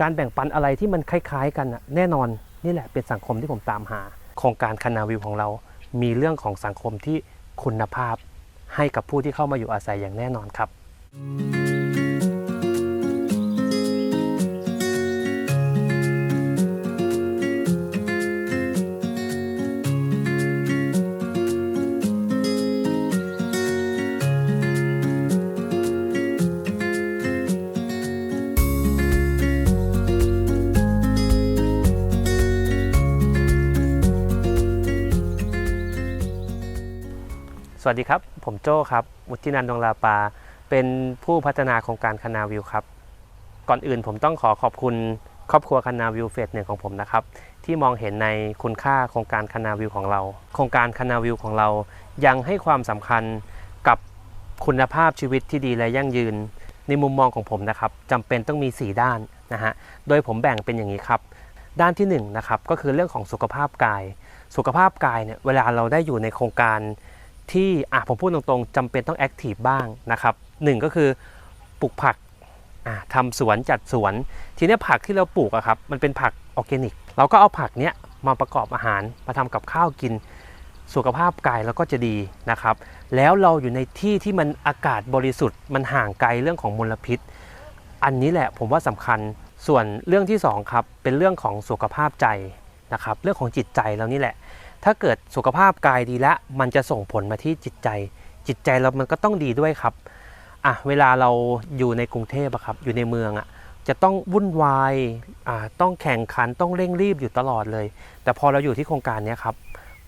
การแบ่งปันอะไรที่มันคล้าย ๆ กันน่ะแน่นอนนี่แหละเป็นสังคมที่ผมตามหา โครงการคานาวิวของเรา มีเรื่องของสังคมที่คุณภาพ ให้กับผู้ที่เข้ามาอยู่อาศัยอย่างแน่นอนครับส วัสดีครับ ผมโจ้ครับวุฒินันท์ดวงลาปา เป็นผู้พัฒนาโครงการคานาวิวครับ ก่อนอื่นผมต้องขอขอบคุณครอบครัวคานาวิวเฟสหนึ่งของผมนะครับ ที่มองเห็นในคุณค่าโครงการคานาวิวของเรา โครงการคานาวิวของเรายังให้ความสำคัญกับคุณภาพชีวิตที่ดีและยั่งยืน ในมุมมองของผมนะครับจำเป็นต้องมี 4 ด้านนะฮะโดยผมแบ่งเป็นอย่างนี้ครับด้านที่1นงนะครับก็คือเรื่องของสุขภาพกาย สุขภาพกายเนี่ยเวลาเราได้อยู่ในโครงการ ที่อะผมพูดตรงๆจำเป็นต้องแอคทีฟบ้างนะครับหนึ่งก็คือปลูกผักทำสวนจัดสวน ทีนี้ผักที่เราปลูกอะครับมันเป็นผักออร์แกนิก เราก็เอาผักเนี้ยมาประกอบอาหารมาทำกับข้าวกิน สุขภาพกายเราก็จะดีนะครับ แล้วเราอยู่ในที่ที่มันอากาศบริสุทธิ์ มันห่างไกลเรื่องของมลพิษ อันนี้แหละผมว่าสำคัญส่วนเรื่องที่สองครับเป็นเรื่องของสุขภาพใจนะครับเรื่องของจิตใจเรานี่แหละ ถ้าเกิดสุขภาพกายดีแล้วมันจะส่งผลมาที่จิตใจ จิตใจเรามันก็ต้องดีด้วยครับอะเวลาเราอยู่ในกรุงเทพอะครับอยู่ในเมืองอะจะต้องวุ่นวายอ่าต้องแข่งขันต้องเร่งรีบอยู่ตลอดเลย แต่พอเราอยู่ที่โครงการนี้ครับ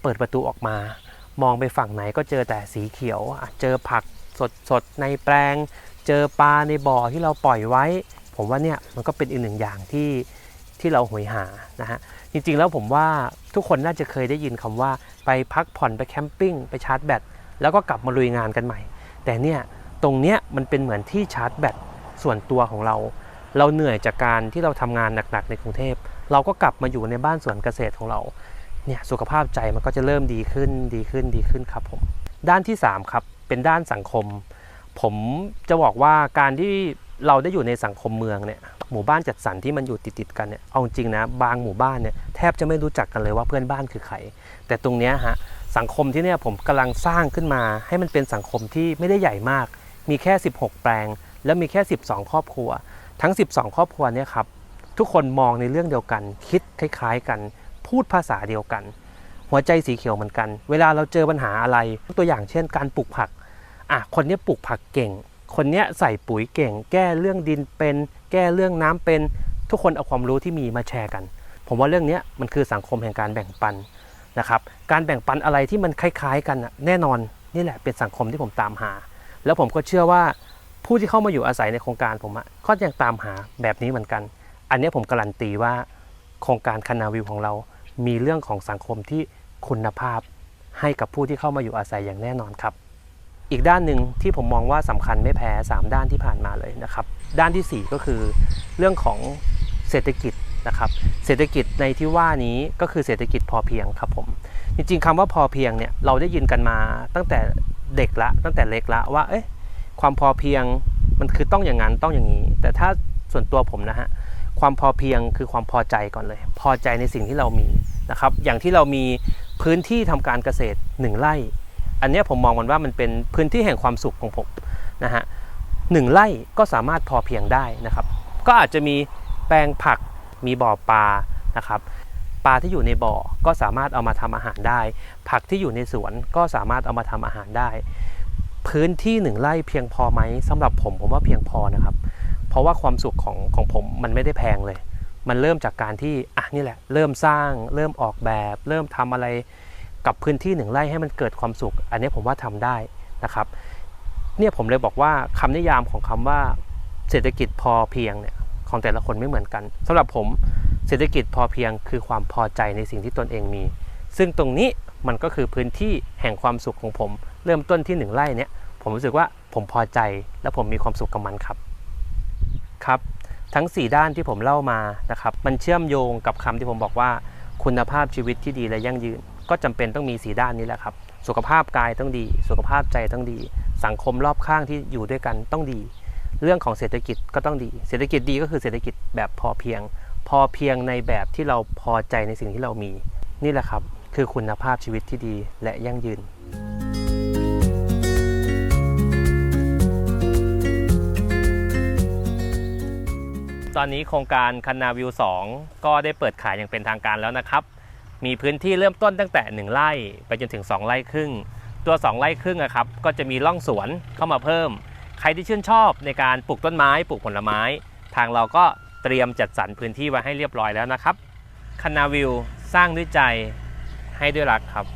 เปิดประตูออกมามองไปฝั่งไหนก็เจอแต่สีเขียวเจอผักสดสดในแปลง เจอปลาในบ่อที่เราปล่อยไว้ ผมว่าเนี่ยมันก็เป็นอีกหนึ่งอย่างที่ ที่เราหวยหานะฮะจริงๆแล้วผมว่าทุกคนน่าจะเคยได้ยินคำว่าไปพักผ่อนไปแคมปิ้งไปชาร์จแบตแล้วก็กลับมาลุยงานกันใหม่ แต่เนี่ยตรงเนี้ยมันเป็นเหมือนที่ชาร์จแบตส่วนตัวของเรา เราเหนื่อยจากการที่เราทำงานหนักๆในกรุงเทพ เราก็กลับมาอยู่ในบ้านสวนเกษตรของเราเนี่ยสุขภาพใจมันก็จะเริ่มดีขึ้นดีขึ้นดีขึ้นครับผมด้านที่สามครับ เป็นด้านสังคม ผมจะบอกว่าการที่เราได้อยู่ในสังคมเมืองเนี่ย หมู่บ้านจัดสรรที่มันอยู่ติดๆกันเนี่ยเอาจริงนะบางหมู่บ้านเนี่ยแทบจะไม่รู้จักกันเลยว่าเพื่อนบ้านคือใครแต่ตรงเนี้ยฮะสังคมที่เนี่ยผมกำลังสร้างขึ้นมา ให้มันเป็นสังคมที่ไม่ได้ใหญ่มาก มีแค่ 16 แปลง แล้วมีแค่ 12 ครอบครัว ทั้ง 12 ครอบครัวเนี่ยครับทุกคนมองในเรื่องเดียวกัน คิดคล้าย ๆ กัน พูดภาษาเดียวกัน หัวใจสีเขียวเหมือนกัน เวลาเราเจอปัญหาอะไรตัวอย่างเช่น การปลูกผักอะคนเนี้ยปลูกผักเก่ง คนเนี้ยใส่ปุ๋ยเก่ง แก้เรื่องดินเป็น แก้เรื่องน้ำเป็น ทุกคนเอาความรู้ที่มีมาแชร์กัน ผมว่าเรื่องนี้มันคือสังคมแห่งการแบ่งปันนะครับการแบ่งปันอะไรที่มันคล้าย ๆ กันน่ะแน่นอนนี่แหละเป็นสังคมที่ผมตามหา แล้วผมก็เชื่อว่าผู้ที่เข้ามาอยู่อาศัยในโครงการผมอะก็ยังตามหาแบบนี้เหมือนกัน อันนี้ผมการันตีว่าโครงการคานาวิวของเรา มีเรื่องของสังคมที่คุณภาพให้กับผู้ที่เข้ามาอยู่อาศัยอย่างแน่นอนครับ อีกด้านหนึ่งที่ผมมองว่าสำคัญไม่แพ้ 3 ด้านที่ผ่านมาเลยนะครับ ด้านทีสี่ 4 ก็คือเรื่องของเศรษฐกิจนะครับเศรษฐกิจในที่ว่านี้ก็คือเศรษฐกิจพอเพียงครับผมจริงๆคำว่าพอเพียงเนี่ยเราได้ยินกันมาตั้งแต่เด็กละตั้งแต่เล็กละว่าเอ๊ะความพอเพียงมันคือต้องอย่างนั้นต้องอย่างนี้ แต่ถ้าส่วนตัวผมนะฮะความพอเพียงคือความพอใจก่อนเลย พอใจในสิ่งที่เรามีนะครับอย่างที่เรามีพื้นที่ทำการเกษตรหนึ่งไร่ อันนี้ผมมองมันว่ามันเป็นพื้นที่แห่งความสุขของผมนะฮะหนึ่งไร่ก็สามารถพอเพียงได้นะครับ ก็อาจจะมีแปลงผักมีบ่อปลานะครับปลาที่อยู่ในบ่อก็สามารถเอามาทำอาหารได้ ผักที่อยู่ในสวนก็สามารถเอามาทำอาหารได้ พื้นที่หนึ่งไร่เพียงพอไหมสำหรับผมผมว่าเพียงพอนะครับ เพราะว่าความสุขของของผมมันไม่ได้แพงเลย มันเริ่มจากการที่อะนี่แหละ เริ่มสร้าง เริ่มออกแบบ เริ่มทำอะไร กับพื้นที่หนึ่งไร่ให้มันเกิดความสุข อันนี้ผมว่าทำได้นะครับ เนี่ยผมเลยบอกว่าคำนิยามของคำว่าเศรษฐกิจพอเพียงเนี่ยของแต่ละคนไม่เหมือนกันสำหรับผมเศรษฐกิจพอเพียงคือความพอใจในสิ่งที่ตนเองมี ซึ่งตรงนี้มันก็คือพื้นที่แห่งความสุขของผม เริ่มต้นที่หนึ่งไร่เนี่ยผมรู้สึกว่าผมพอใจและผมมีความสุขกับมันครับครับทั้ง 4 ด้านที่ผมเล่ามานะครับมันเชื่อมโยงกับคำที่ผมบอกว่าคุณภาพชีวิตที่ดีและยั่งยืน ก็จำเป็นต้องมี4ด้านนี้แหละครับ สุขภาพกายต้องดี สุขภาพใจต้องดี สังคมรอบข้างที่อยู่ด้วยกันต้องดี เรื่องของเศรษฐกิจก็ต้องดี เศรษฐกิจดีก็คือเศรษฐกิจแบบพอเพียง พอเพียงในแบบที่เราพอใจในสิ่งที่เรามี นี่แหละครับ คือคุณภาพชีวิตที่ดีและยั่งยืนตอนนี้โครงการคันนาวิว 2 ก็ได้เปิดขายอย่างเป็นทางการแล้วนะครับ มีพื้นที่เริ่มต้นตั้งแต่ 1 ไร่ไปจนถึง 2 ไร่ครึ่ง ตัว 2 ไร่ครึ่งนะครับก็จะมีร่องสวนเข้ามาเพิ่ม ใครที่ชื่นชอบในการปลูกต้นไม้ปลูกผลไม้ ทางเราก็เตรียมจัดสรรพื้นที่ไว้ให้เรียบร้อยแล้วนะครับคันนาวิวสร้างด้วยใจให้ด้วยรักครับ